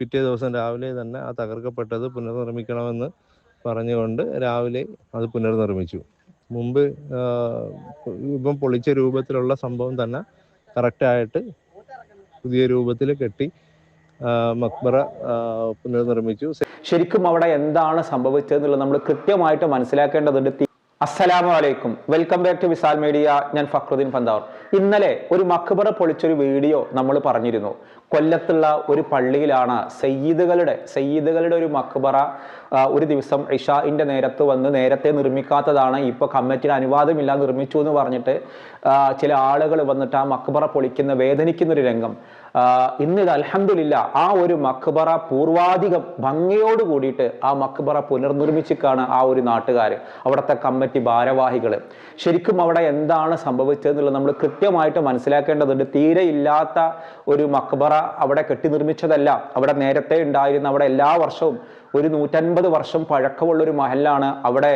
പിറ്റേ ദിവസം രാവിലെ തന്നെ ആ തകർക്കപ്പെട്ടത് പുനർനിർമ്മിക്കണമെന്ന് പറഞ്ഞുകൊണ്ട് രാവിലെ അത് പുനർനിർമ്മിച്ചു. മുമ്പ് ഇപ്പം പൊളിച്ച രൂപത്തിലുള്ള സംഭവം തന്നെ കറക്റ്റായിട്ട് പുതിയ രൂപത്തിൽ കെട്ടി മക്ബറ പുനർനിർമ്മിച്ചു. ശരിക്കും അവിടെ എന്താണ് സംഭവിച്ചതെന്നുള്ളത് നമ്മൾ കൃത്യമായിട്ട് മനസ്സിലാക്കേണ്ടതുണ്ട്. അസ്സലാമു അലൈക്കും. Welcome back to Visal media. ഞാൻ ഫക്രുദ്ദീൻ പന്താവർ. ഇന്നലെ ഒരു മക്ബറ പൊളിച്ചൊരു വീഡിയോ നമ്മൾ പറഞ്ഞിരുന്നു. കൊല്ലത്തുള്ള ഒരു പള്ളിയിലാണ് സയ്യിദുകളുടെ സയ്യിദുകളുടെ ഒരു മക്ബറ ഒരു ദിവസം ഇഷാഇന്റെ നേരത്ത് വന്ന് നേരത്തെ നിർമ്മിക്കാത്തതാണ്. ഇപ്പോൾ കമ്മിറ്റിയുടെ അനുവാദമില്ല നിർമ്മിച്ചു എന്ന് പറഞ്ഞിട്ട് ചില ആളുകൾ വന്നിട്ട് ആ മക്ബറ പൊളിക്കുന്ന വേദനിക്കുന്നൊരു രംഗം. ആ, ഇന്ന് ഇത് അൽഹംദുലില്ല ആ ഒരു മക്ബറ പൂർവാധികം ഭംഗിയോട് കൂടിയിട്ട് ആ മക്ബറ പുനർനിർമ്മിച്ചിക്കാണ് ആ ഒരു നാട്ടുകാർ അവിടുത്തെ കമ്മിറ്റി ഭാരവാഹികൾ ശരിക്കും അവിടെ എന്താണ് സംഭവിച്ചതെന്നുള്ളത് നമ്മൾ കൃത്യമായിട്ട് മനസ്സിലാക്കേണ്ടതുണ്ട്. തീരെ ഇല്ലാത്ത ഒരു മക്ബറ അവിടെ കെട്ടി നിർമ്മിച്ചതല്ല. അവിടെ നേരത്തെ ഉണ്ടായിരുന്ന അവിടെ എല്ലാ വർഷവും ഒരു നൂറ്റൻപത് വർഷം പഴക്കമുള്ള ഒരു മഹലാണ് അവിടെ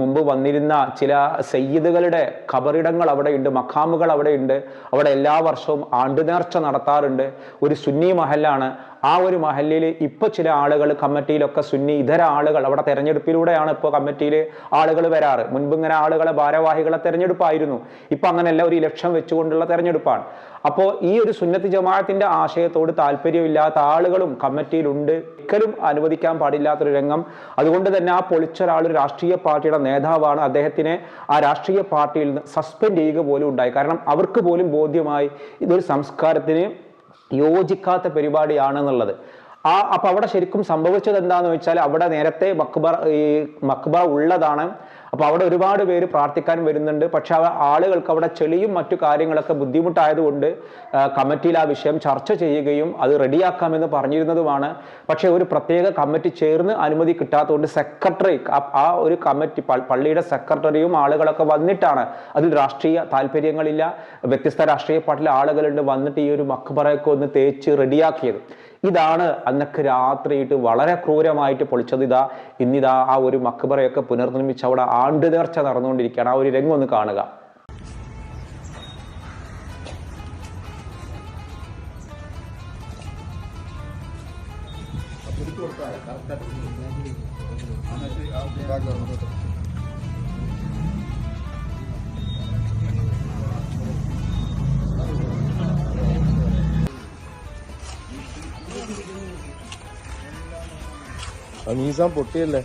മുമ്പ് വന്നിരുന്ന ചില സയ്യിദുകളുടെ ഖബറിടങ്ങൾ അവിടെയുണ്ട് മഖാമുകൾ അവിടെയുണ്ട്. അവിടെ എല്ലാ വർഷവും ആണ്ടുനേർച്ച നടത്താറുണ്ട്. ഒരു സുന്നി മഹലാണ് ആ ഒരു മഹല്ലിൽ ഇപ്പൊ ചില ആളുകൾ കമ്മിറ്റിയിലൊക്കെ സുന്നി ഇതര ആളുകൾ അവിടെ തെരഞ്ഞെടുപ്പിലൂടെയാണ് ഇപ്പോൾ കമ്മിറ്റിയിൽ ആളുകൾ വരാറ്. മുൻപ് ഇങ്ങനെ ആളുകളെ ഭാരവാഹികളെ തെരഞ്ഞെടുപ്പായിരുന്നു. ഇപ്പൊ അങ്ങനെയല്ല ഒരു ഇലക്ഷൻ വെച്ചുകൊണ്ടുള്ള തെരഞ്ഞെടുപ്പാണ്. അപ്പോൾ ഈ ഒരു സുന്നത്ത് ജമാഅത്തിന്റെ ആശയത്തോട് താല്പര്യമില്ലാത്ത ആളുകളും കമ്മിറ്റിയിലുണ്ട്. ഒരിക്കലും അനുവദിക്കാൻ പാടില്ലാത്തൊരു രംഗം. അതുകൊണ്ട് തന്നെ ആ പൊളിച്ച ഒരാൾ രാഷ്ട്രീയ പാർട്ടിയുടെ നേതാവാണ്. അദ്ദേഹത്തിനെ ആ രാഷ്ട്രീയ പാർട്ടിയിൽ നിന്ന് സസ്പെൻഡ് ചെയ്യുക പോലും ഉണ്ടായി. കാരണം അവർക്ക് പോലും ബോധ്യമായി ഇതൊരു സംസ്കാരത്തിന് യോജിക്കാത്ത പരിപാടിയാണെന്നുള്ളത്. ആ അപ്പൊ അവിടെ ശരിക്കും സംഭവിച്ചത് എന്താന്ന് വെച്ചാൽ അവിടെ നേരത്തെ മക്ബർ ഈ മക്ബ ഉള്ളതാണ്. അപ്പൊ അവിടെ ഒരുപാട് പേര് പ്രാർത്ഥിക്കാൻ വരുന്നുണ്ട്. പക്ഷെ ആളുകൾക്ക് അവിടെ ചെളിയും മറ്റു കാര്യങ്ങളൊക്കെ ബുദ്ധിമുട്ടായതുകൊണ്ട് കമ്മിറ്റിയിൽ ആ വിഷയം ചർച്ച ചെയ്യുകയും അത് റെഡിയാക്കാമെന്ന് പറഞ്ഞിരുന്നതുമാണ്. പക്ഷെ ഒരു പ്രത്യേക കമ്മിറ്റി ചേർന്ന് അനുമതി കിട്ടാത്തതുകൊണ്ട് സെക്രട്ടറി ആ ഒരു കമ്മിറ്റി പള്ളിയുടെ സെക്രട്ടറിയും ആളുകളൊക്കെ വന്നിട്ടാണ്. അതിൽ രാഷ്ട്രീയ താല്പര്യങ്ങളില്ല. വ്യത്യസ്ത രാഷ്ട്രീയ പാർട്ടിയിലെ ആളുകളുണ്ട് വന്നിട്ട് ഈ ഒരു മക്ബറയൊക്കെ ഒന്ന് തേച്ച് റെഡിയാക്കിയത്. ഇതാണ് അന്നക്ക് രാത്രിയിട്ട് വളരെ ക്രൂരമായിട്ട് പൊളിച്ചത്. ഇതാ ഇന്നിതാ ആ ഒരു മക്ബറയൊക്കെ പുനർനിർമ്മിച്ച് അവിടെ ആണ്ട് നേർച്ച നടന്നുകൊണ്ടിരിക്കുകയാണ്. ആ ഒരു രംഗം ഒന്ന് കാണുക. മീസാൻ പൊട്ടിയല്ലേ?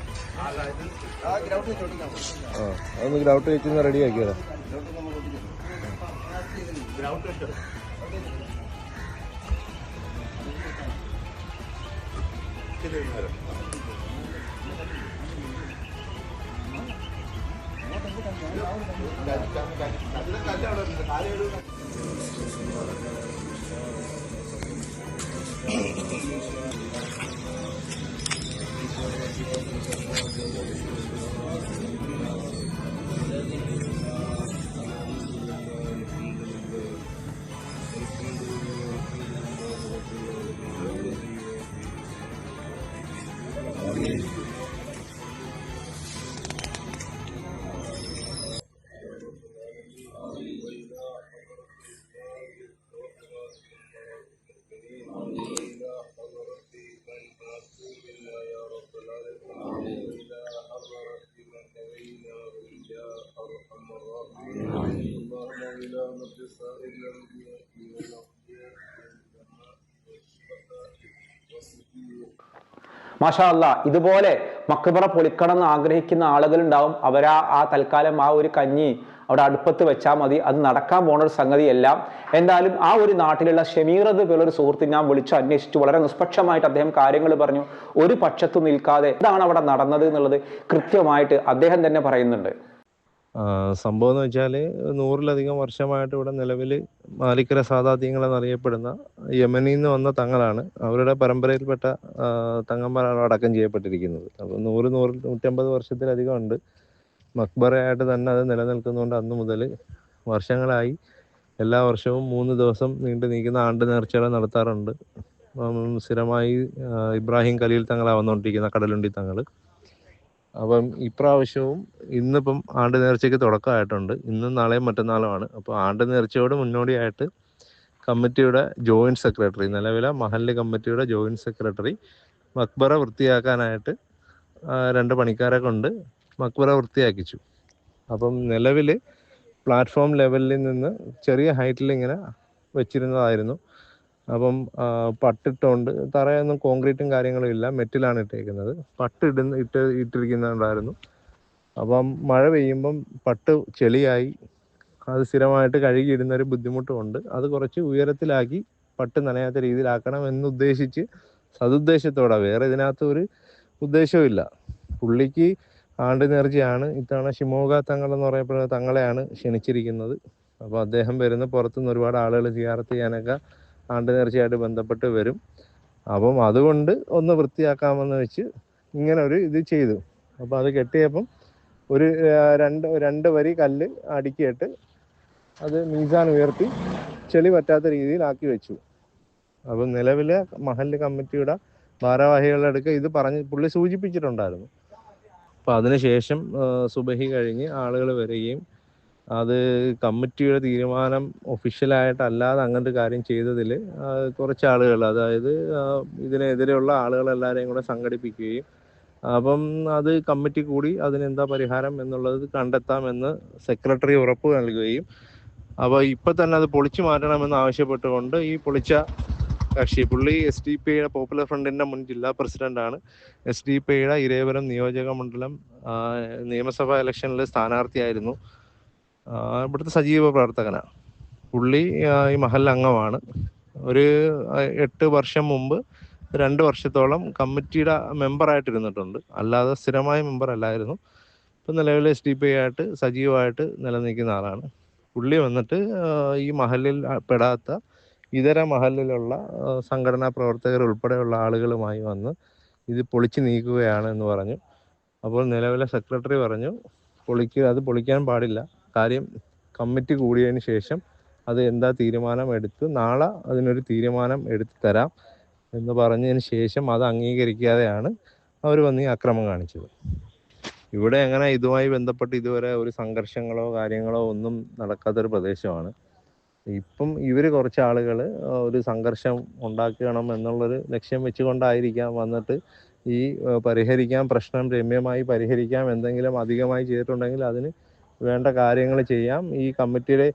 ആ അതൊന്ന് ഗ്രൗട്ട് വെച്ച് റെഡി ആക്കിയതാ. どうぞ。മാഷാ അല്ലാ ഇതുപോലെ മക്കബറ പൊളിക്കണം എന്ന് ആഗ്രഹിക്കുന്ന ആളുകളുണ്ടാവും. അവരാ ആ തൽക്കാലം ആ ഒരു കഞ്ഞി അവിടെ അടുപ്പത്ത് വെച്ചാൽ മതി. അത് നടക്കാൻ പോണ ഒരു സംഗതിയല്ല. എന്തായാലും ആ ഒരു നാട്ടിലുള്ള ഷമീറത് പോലൊരു സുഹൃത്ത് ഞാൻ വിളിച്ചു അന്വേഷിച്ചു. വളരെ നിഷ്പക്ഷമായിട്ട് അദ്ദേഹം കാര്യങ്ങൾ പറഞ്ഞു. ഒരു പക്ഷത്തു നിൽക്കാതെ ഇതാണ് അവിടെ നടന്നത് എന്നുള്ളത് കൃത്യമായിട്ട് അദ്ദേഹം തന്നെ പറയുന്നുണ്ട്. സംഭവം എന്ന് വെച്ചാൽ നൂറിലധികം വർഷമായിട്ട് ഇവിടെ നിലവിൽ മാലിക്കര സാദാത്യങ്ങൾ എന്നറിയപ്പെടുന്ന യമനിൽ നിന്ന് വന്ന തങ്ങളാണ്. അവരുടെ പരമ്പരയിൽപ്പെട്ട തങ്ങന്മാരാണ് അടക്കം ചെയ്യപ്പെട്ടിരിക്കുന്നത്. അപ്പോൾ നൂറ് നൂറ് നൂറ്റമ്പത് വർഷത്തിലധികം ഉണ്ട്. മക്ബറയായിട്ട് തന്നെ അത് നിലനിൽക്കുന്നതുകൊണ്ട് അന്ന് മുതൽ വർഷങ്ങളായി എല്ലാ വർഷവും മൂന്ന് ദിവസം നീണ്ടു നീക്കുന്ന ആണ്ട് നേർച്ചകൾ നടത്താറുണ്ട്. സ്ഥിരമായി ഇബ്രാഹിം ഖലീൽ തങ്ങളാണ് വന്നുകൊണ്ടിരിക്കുന്ന കടലുണ്ടി തങ്ങൾ അപ്പം ഇപ്രാവശ്യവും ഇന്നിപ്പം ആണ്ട് നേർച്ചയ്ക്ക് തുടക്കമായിട്ടുണ്ട്. ഇന്നും നാളെയും മറ്റന്നാളുമാണ്. അപ്പോൾ ആണ്ട് നേർച്ചയോട് മുന്നോടിയായിട്ട് കമ്മിറ്റിയുടെ ജോയിന്റ് സെക്രട്ടറി നിലവിലെ മഹല്ല് കമ്മിറ്റിയുടെ ജോയിന്റ് സെക്രട്ടറി മക്ബറ വൃത്തിയാക്കാനായിട്ട് രണ്ട് പണിക്കാരെ കൊണ്ട് മക്ബറ വൃത്തിയാക്കിച്ചു. അപ്പം നിലവിൽ പ്ലാറ്റ്ഫോം ലെവലിൽ നിന്ന് ചെറിയ ഹൈറ്റിൽ ഇങ്ങനെ വെച്ചിരുന്നതായിരുന്നു. അപ്പം പട്ടിട്ടുണ്ട് തറയൊന്നും കോൺക്രീറ്റും കാര്യങ്ങളും ഇല്ല. മെറ്റിലാണ് ഇട്ടേക്കുന്നത്. പട്ട് ഇടുന്ന ഇട്ട് ഇട്ടിരിക്കുന്നുണ്ടായിരുന്നു അപ്പം മഴ പെയ്യുമ്പം പട്ട് ചെളിയായി. അത് സ്ഥിരമായിട്ട് കഴുകിയിടുന്നൊരു ബുദ്ധിമുട്ടുമുണ്ട്. അത് കുറച്ച് ഉയരത്തിലാക്കി പട്ട് നനയാത്ത രീതിയിലാക്കണം എന്നുദ്ദേശിച്ച് സതുദ്ദേശത്തോടെ വേറെ ഇതിനകത്ത് ഒരു ഉദ്ദേശവുമില്ല പുള്ളിക്ക് ആണ്ട് നേർച്ചയാണ് ഇത്തവണ ഷിമോഗ തങ്ങൾ എന്ന് പറയപ്പെടുന്ന തങ്ങളെയാണ് ക്ഷണിച്ചിരിക്കുന്നത്. അപ്പോൾ അദ്ദേഹം വരുന്ന പുറത്തുനിന്ന് ഒരുപാട് ആളുകൾ സിയാറത്ത് ചെയ്യാനൊക്കെ ആണ്ട് നേർച്ചയായിട്ട് ബന്ധപ്പെട്ട് വരും. അപ്പം അതുകൊണ്ട് ഒന്ന് വൃത്തിയാക്കാമെന്ന് വെച്ച് ഇങ്ങനെ ഒരു ഇത് ചെയ്തു. അപ്പം അത് കെട്ടിയപ്പം ഒരു രണ്ട് രണ്ട് വരി കല്ല് അടുക്കിയിട്ട് അത് മീസാൻ ഉയർത്തി ചെളി പറ്റാത്ത രീതിയിൽ ആക്കി വെച്ചു. അപ്പം നിലവിലെ മഹല്ല് കമ്മിറ്റിയുടെ ഭാരവാഹികളുടെ അടുക്ക ഇത് പറഞ്ഞ് പുള്ളി സൂചിപ്പിച്ചിട്ടുണ്ടായിരുന്നു. അപ്പം അതിനുശേഷം ശേഷം സുബഹി കഴിഞ്ഞ് ആളുകൾ വരികയും അത് കമ്മിറ്റിയുടെ തീരുമാനം ഒഫീഷ്യലായിട്ടല്ലാതെ അങ്ങനത്തെ കാര്യം ചെയ്തതിൽ കുറച്ച് ആളുകൾ അതായത് ഇതിനെതിരെയുള്ള ആളുകളെല്ലാവരെയും കൂടെ സംഘടിപ്പിക്കുകയും അപ്പം അത് കമ്മിറ്റി കൂടി അതിനെന്താ പരിഹാരം എന്നുള്ളത് കണ്ടെത്താമെന്ന് സെക്രട്ടറി ഉറപ്പ് നൽകുകയും അപ്പോൾ ഇപ്പൊ തന്നെ അത് പൊളിച്ചു മാറ്റണമെന്ന് ആവശ്യപ്പെട്ടുകൊണ്ട് ഈ പൊളിച്ച കക്ഷി പുള്ളി എസ് ഡി പി ഐയുടെ പോപ്പുലർ ഫ്രണ്ടിന്റെ മുൻ ജില്ലാ പ്രസിഡന്റാണ്. എസ് ഡി പി ഐയുടെ ഇരേപുരം നിയോജക മണ്ഡലം നിയമസഭാ ഇലക്ഷനിൽ സ്ഥാനാർത്ഥിയായിരുന്നു. ഇവിടുത്തെ സജീവ പ്രവർത്തകനാണ് പുള്ളി ഈ മഹൽ അംഗമാണ്. ഒരു എട്ട് വർഷം മുമ്പ് രണ്ട് വർഷത്തോളം കമ്മിറ്റിയുടെ മെമ്പറായിട്ടിരുന്നിട്ടുണ്ട്. അല്ലാതെ സ്ഥിരമായ മെമ്പർ അല്ലായിരുന്നു ഇപ്പം നിലവിൽ എസ് ഡി പി ആയിട്ട് സജീവമായിട്ട് നിലനിൽക്കുന്ന ആളാണ്. പുള്ളി വന്നിട്ട് ഈ മഹലിൽ പെടാത്ത ഇതര മഹലിലുള്ള സംഘടനാ പ്രവർത്തകർ ഉൾപ്പെടെയുള്ള ആളുകളുമായി വന്ന് ഇത് പൊളിച്ചു നീക്കുകയാണ് എന്ന് പറഞ്ഞു. അപ്പോൾ നിലവിലെ സെക്രട്ടറി പറഞ്ഞു പൊളിക്കുക അത് പൊളിക്കാൻ പാടില്ല. കാര്യം കമ്മിറ്റി കൂടിയതിന് ശേഷം അത് എന്താ തീരുമാനം എടുത്ത് നാളെ അതിനൊരു തീരുമാനം എടുത്തു തരാം എന്ന് പറഞ്ഞതിന് ശേഷം അത് അംഗീകരിക്കാതെയാണ് അവർ വന്ന് ഈ അക്രമം കാണിച്ചത്. ഇവിടെ അങ്ങനെ ഇതുമായി ബന്ധപ്പെട്ട് ഇതുവരെ ഒരു സംഘർഷങ്ങളോ കാര്യങ്ങളോ ഒന്നും നടക്കാത്തൊരു പ്രദേശമാണ്. ഇപ്പം ഇവർ കുറച്ച് ആളുകൾ ഒരു സംഘർഷം ഉണ്ടാക്കണം എന്നുള്ളൊരു ലക്ഷ്യം വെച്ചുകൊണ്ടായിരിക്കാം വന്നിട്ട് ഈ പരിഹരിക്കാം പ്രശ്നം രമ്യമായി പരിഹരിക്കാം എന്തെങ്കിലും അധികമായി ചെയ്തിട്ടുണ്ടെങ്കിൽ അതിന് വേണ്ട കാര്യങ്ങൾ ചെയ്യാം. ഈ കമ്മിറ്റിയുടെ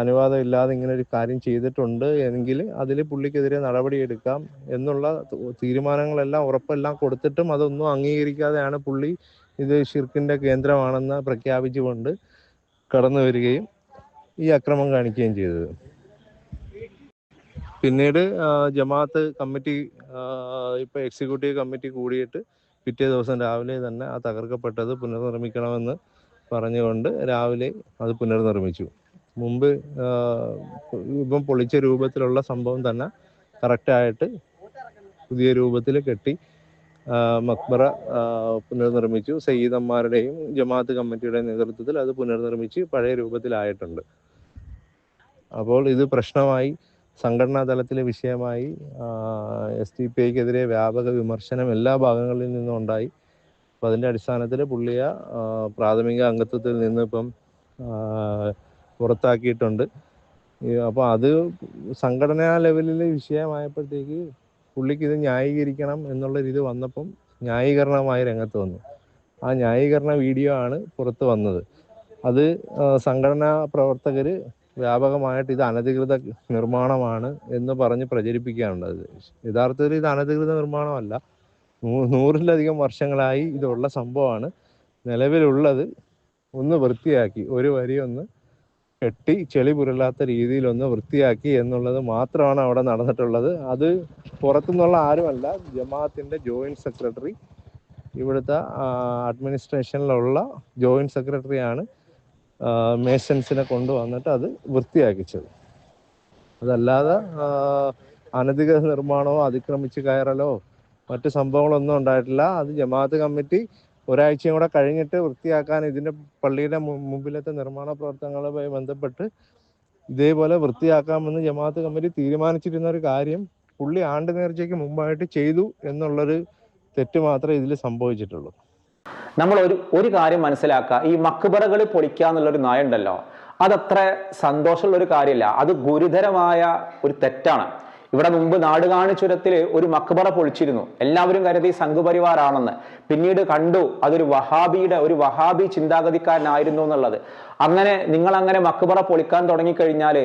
അനുവാദം ഇല്ലാതെ ഇങ്ങനെ ഒരു കാര്യം ചെയ്തിട്ടുണ്ട് എങ്കിൽ അതിൽ പുള്ളിക്കെതിരെ നടപടിയെടുക്കാം എന്നുള്ള തീരുമാനങ്ങളെല്ലാം ഉറപ്പെല്ലാം കൊടുത്തിട്ടും അതൊന്നും അംഗീകരിക്കാതെയാണ് പുള്ളി ഇത് ഷിർക്കിന്റെ കേന്ദ്രമാണെന്ന് പ്രഖ്യാപിച്ചുകൊണ്ട് കടന്നു വരികയും ഈ അക്രമം കാണിക്കുകയും ചെയ്തത്. പിന്നീട് ജമാഅത്ത് കമ്മിറ്റി ഇപ്പൊ എക്സിക്യൂട്ടീവ് കമ്മിറ്റി കൂടിയിട്ട് പിറ്റേ ദിവസം രാവിലെ തന്നെ ആ തകർക്കപ്പെട്ടത് പുനർനിർമ്മിക്കണമെന്ന് പറഞ്ഞുകൊണ്ട് രാവിലെ അത് പുനർനിർമ്മിച്ചു. മുമ്പ് ഇപ്പം പൊളിച്ച രൂപത്തിലുള്ള സംഭവം തന്നെ കറക്റ്റായിട്ട് പുതിയ രൂപത്തിൽ കെട്ടി മക്ബറ പുനർനിർമ്മിച്ചു. സയ്യിദന്മാരുടെയും ജമാഅത്ത് കമ്മിറ്റിയുടെയും നേതൃത്വത്തിൽ അത് പുനർനിർമ്മിച്ച് പഴയ രൂപത്തിലായിട്ടുണ്ട്. അപ്പോൾ ഇത് പ്രശ്നമായി സംഘടനാ തലത്തിലെ വിഷയമായി എസ് ടി പി ഐക്കെതിരെ വ്യാപക വിമർശനം എല്ലാ ഭാഗങ്ങളിൽ നിന്നും ഉണ്ടായി അപ്പോൾ അതിന്റെ അടിസ്ഥാനത്തിൽ പുള്ളിയെ പ്രാഥമിക അംഗത്വത്തിൽ നിന്ന് ഇപ്പം പുറത്താക്കിയിട്ടുണ്ട്. അപ്പോൾ അത് സംഘടനാ ലെവലിൽ വിഷയമായപ്പോഴത്തേക്ക് പുള്ളിക്ക് ഇത് ന്യായീകരിക്കണം എന്നുള്ള രീതി വന്നപ്പം ന്യായീകരണമായി രംഗത്ത് വന്നു. ആ ന്യായീകരണ വീഡിയോ ആണ് പുറത്ത് വന്നത്. അത് സംഘടനാ പ്രവർത്തകർ വ്യാപകമായിട്ട് ഇത് അനധികൃത നിർമ്മാണമാണ് എന്ന് പറഞ്ഞ് പ്രചരിപ്പിക്കുകയാണുള്ളത് യഥാർത്ഥത്തിൽ ഇത് അനധികൃത നിർമ്മാണമല്ല. നൂറിലധികം വർഷങ്ങളായി ഇതുള്ള സംഭവമാണ്. നിലവിലുള്ളത് ഒന്ന് വൃത്തിയാക്കി ഒരു വരി ഒന്ന് കെട്ടി ചെളി പുരളാത്ത രീതിയിൽ ഒന്ന് വൃത്തിയാക്കി എന്നുള്ളത് മാത്രമാണ് അവിടെ നടന്നിട്ടുള്ളത്. അത് പുറത്തുനിന്നുള്ള ആരുമല്ല ജമാഅത്തിന്റെ ജോയിന്റ് സെക്രട്ടറി ഇവിടുത്തെ അഡ്മിനിസ്ട്രേഷനിലുള്ള ജോയിന്റ് സെക്രട്ടറിയാണ് മേസൻസിനെ കൊണ്ടുവന്നിട്ട് അത് വൃത്തിയാക്കിച്ചത്. അതല്ലാതെ അനധികൃത നിർമ്മാണമോ അതിക്രമിച്ച് കയറലോ മറ്റു സംഭവങ്ങളൊന്നും ഉണ്ടായിട്ടില്ല. അത് ജമാഅത്ത് കമ്മിറ്റി ഒരാഴ്ചയും കൂടെ കഴിഞ്ഞിട്ട് വൃത്തിയാക്കാൻ ഇതിന്റെ പള്ളിയുടെ മുമ്പിലത്തെ നിർമ്മാണ പ്രവർത്തനങ്ങളുമായി ബന്ധപ്പെട്ട് ഇതേപോലെ വൃത്തിയാക്കാമെന്ന് ജമാഅത്ത് കമ്മിറ്റി തീരുമാനിച്ചിരുന്ന ഒരു കാര്യം പുള്ളി ആണ്ട് നേർച്ചയ്ക്ക് മുമ്പായിട്ട് ചെയ്തു എന്നുള്ളൊരു തെറ്റ് മാത്രമേ ഇതിൽ സംഭവിച്ചിട്ടുള്ളൂ. നമ്മൾ ഒരു ഒരു കാര്യം മനസ്സിലാക്കുക. ഈ മക്ബറകൾ പൊളിക്കുക എന്നുള്ളൊരു നയം ഉണ്ടല്ലോ അതത്ര സന്തോഷമുള്ള ഒരു കാര്യമില്ല. അത് ഗുരുതരമായ ഒരു തെറ്റാണ്. ഇവിടെ മുമ്പ് നാടുകാണി ചുരത്തിൽ ഒരു മക്ബറ പൊളിച്ചിരുന്നു. എല്ലാവരും കരുതി സംഘപരിവാറാണെന്ന്. പിന്നീട് കണ്ടു അതൊരു വഹാബിയുടെ ഒരു വഹാബി ചിന്താഗതിക്കാരനായിരുന്നു എന്നുള്ളത്. അങ്ങനെ നിങ്ങൾ അങ്ങനെ മക്ബറ പൊളിക്കാൻ തുടങ്ങിക്കഴിഞ്ഞാൽ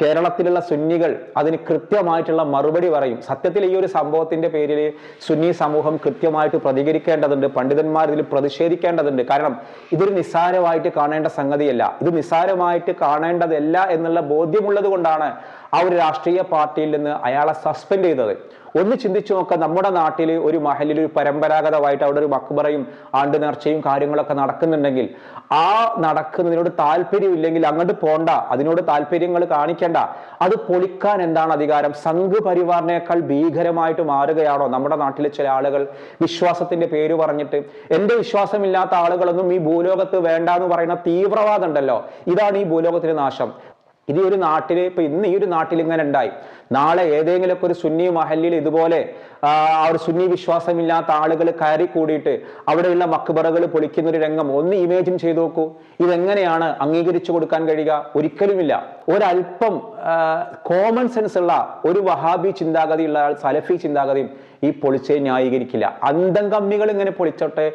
കേരളത്തിലുള്ള സുന്നികൾ അതിന് കൃത്യമായിട്ടുള്ള മറുപടി പറയും. സത്യത്തിൽ ഈ ഒരു സംഭവത്തിന്റെ പേരിൽ സുന്നി സമൂഹം കൃത്യമായിട്ട് പ്രതികരിക്കേണ്ടതുണ്ട് പണ്ഡിതന്മാർ ഇതിൽ പ്രതിഷേധിക്കേണ്ടതുണ്ട്. കാരണം ഇതൊരു നിസ്സാരമായിട്ട് കാണേണ്ട സംഗതിയല്ല. ഇത് നിസ്സാരമായിട്ട് കാണേണ്ടതല്ല എന്നുള്ള ബോധ്യമുള്ളത് കൊണ്ടാണ് ആ ഒരു രാഷ്ട്രീയ പാർട്ടിയിൽ നിന്ന് അയാളെ സസ്പെൻഡ് ചെയ്തത്. ഒന്ന് ചിന്തിച്ചു നോക്കുക നമ്മുടെ നാട്ടിൽ ഒരു മഹലിൽ ഒരു പരമ്പരാഗതമായിട്ട് അവിടെ ഒരു മക്ബറയും ആണ്ട് നേർച്ചയും കാര്യങ്ങളൊക്കെ നടക്കുന്നുണ്ടെങ്കിൽ ആ നടക്കുന്നതിനോട് താല്പര്യമില്ലെങ്കിൽ അങ്ങോട്ട് പോണ്ട അതിനോട് താല്പര്യങ്ങൾ കാണിക്കേണ്ട. അത് പൊളിക്കാൻ എന്താണ് അധികാരം? സംഘ് പരിവാറിനേക്കാൾ ഭീകരമായിട്ട് മാറുകയാണോ? നമ്മുടെ നാട്ടിലെ ചില ആളുകൾ വിശ്വാസത്തിന്റെ പേര് പറഞ്ഞിട്ട് എന്റെ വിശ്വാസമില്ലാത്ത ആളുകളൊന്നും ഈ ഭൂലോകത്ത് വേണ്ട എന്ന് പറയുന്ന തീവ്രവാദം ഉണ്ടല്ലോ. ഇതാണ് ഈ ഭൂലോകത്തിന്റെ നാശം. ഇത് ഈ ഒരു നാട്ടിൽ ഇപ്പൊ ഇന്ന് ഈ ഒരു നാട്ടിൽ ഇങ്ങനെ ഉണ്ടായി. നാളെ ഏതെങ്കിലുമൊക്കെ ഒരു സുന്നി മഹല്ലിൽ ഇതുപോലെ ആ ഒരു സുന്നി വിശ്വാസമില്ലാത്ത ആളുകൾ കയറി കൂടിയിട്ട് അവിടെയുള്ള മക്ബറകൾ പൊളിക്കുന്ന ഒരു രംഗം ഒന്ന് ഇമേജിൻ ചെയ്തു നോക്കൂ. ഇതെങ്ങനെയാണ് അംഗീകരിച്ചു കൊടുക്കാൻ കഴിയുക? ഒരിക്കലുമില്ല. ഒരല്പം കോമൺ സെൻസ് ഉള്ള ഒരു വഹാബി ചിന്താഗതിയുള്ള ആൾ സലഫി ചിന്താഗതിയും ഈ പൊളിച്ചെ ന്യായീകരിക്കില്ല. അന്തം കമ്മികൾ ഇങ്ങനെ പൊളിച്ചോട്ടെ.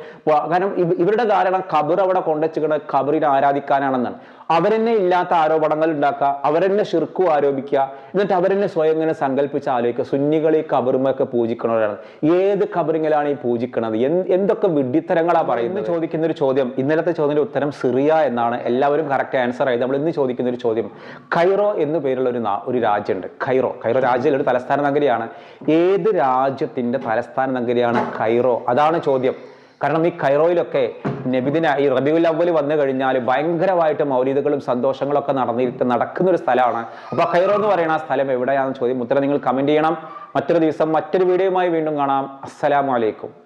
കാരണം ഇവരുടെ ധാരണ ഖബർ അവിടെ കൊണ്ടുവച്ചിട്ട് ഖബറിനെ ആരാധിക്കാനാണെന്നാണ്. അവരെന്നെ ഇല്ലാത്ത ആരോപണങ്ങൾ ഉണ്ടാക്കുക അവരെന്നെ ഷിർക്കു ആരോപിക്കുക എന്നിട്ട് അവരെന്നെ സ്വയം ഇങ്ങനെ സങ്കല്പിച്ച് ആലോചിക്കുക. സുന്നികൾ ഈ ഖബറുമൊക്കെ പൂജിക്കണവരാണ് ഏത് കബറിങ്ങിലാണ് ഈ പൂജിക്കണത്? എന്ത് എന്തൊക്കെ വിഡ്ഢിത്തരങ്ങളാ പറയുന്നത്? ചോദിക്കുന്ന ഒരു ചോദ്യം ഇന്നലത്തെ ചോദ്യത്തിന്റെ ഉത്തരം സിറിയ എന്നാണ്. എല്ലാവരും കറക്റ്റ് ആൻസർ ആയത് നമ്മൾ ഇന്ന് ചോദിക്കുന്ന ഒരു ചോദ്യം കൈറോ എന്ന് പേരുള്ള ഒരു ഒരു രാജ്യമുണ്ട്. കൈറോ കൈറോ രാജ്യത്തിലെ ഒരു തലസ്ഥാന നഗരിയാണ്. ഏത് രാജ്യത്തിന്റെ തലസ്ഥാന നഗരിയാണ് കൈറോ? അതാണ് ചോദ്യം. കാരണം ഈ കൈറോയിലൊക്കെ നബിദിന ഈ റബിയുൽ അവ്വൽ വന്നു കഴിഞ്ഞാൽ ഭയങ്കരമായിട്ട് മൗലികകളും സന്തോഷങ്ങളൊക്കെ നടന്നിട്ട് നടക്കുന്ന ഒരു സ്ഥലമാണ്. അപ്പൊ കൈറോ എന്ന് പറയുന്ന ആ സ്ഥലം എവിടെയാണെന്ന് ചോദ്യം. ഉത്തരം നിങ്ങൾ കമന്റ് ചെയ്യണം. മറ്റൊരു ദിവസം മറ്റൊരു വീഡിയോയുമായി വീണ്ടും കാണാം. അസ്സലാമു അലൈക്കും.